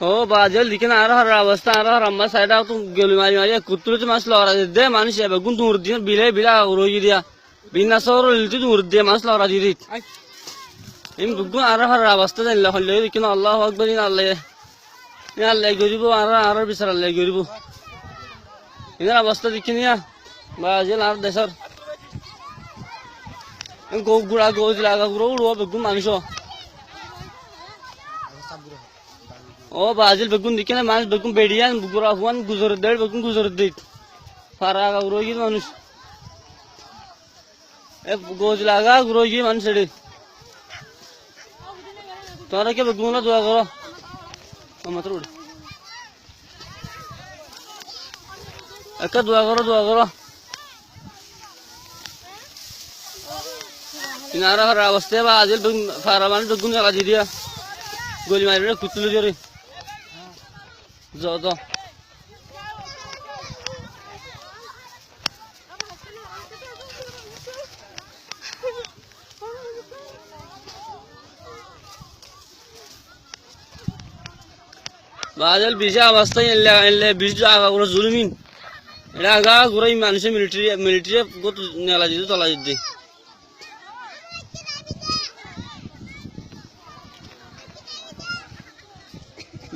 ও বাজল দিকে না আর হার অবস্থা আর হার আম্মা সাইডা তো গলি মারি মারি কুতুলে তো মাছ লড়া দে মানুষ এবে গুন তুর দিন বিলে বিলা রোজি দিয়া। বিনা সর লিতি তুর দিয়ে মাছ লড়া দি দিত এম গুন আর হার অবস্থা জানলে হলে দিকে না আল্লাহ আকবার ইন আল্লাহ। ইন আল্লাহ গরিব আর আর বিচার আল্লাহ গরিব। ইনার অবস্থা দিকে নিয়া। বাজল আর দেশর। গো গুড়া গো লাগা গুড়ো উড়ো বেগুন মানুষ। ও বাজিল বেগুন দিকে না, মানুষ বেগুন বেড়িয়ান গুড়া হুয়ান, গুজর দেড় বেগুন গুজর দিত ফারা রোগী মানুষ। এ গোজ লাগা রোগী মানুষ এড়ে। তোরা কে বেগুন দোয়া করো। মাত্র উড়ে। একটা দোয়া করো দোয়া করো। কিনারা হার অবস্থা বা আজিল ফারা মানুষ বেগুন জ্বালা দি দিয়া। গলি মারি কুতুলে জোরে যত বাজাল বিশা অবস্থায় এলে এলে বিশ আগা করে জুলমিন এটা আগা করে মানুষের মিলিটারি মিলিটারি নেলা দিতে তলা দিতে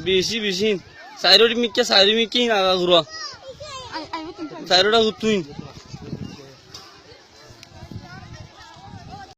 বেশি বেশি। সাইরোটি মিক্কে সাইরো মিক্কে না ঘুরা সাইরোটা তুই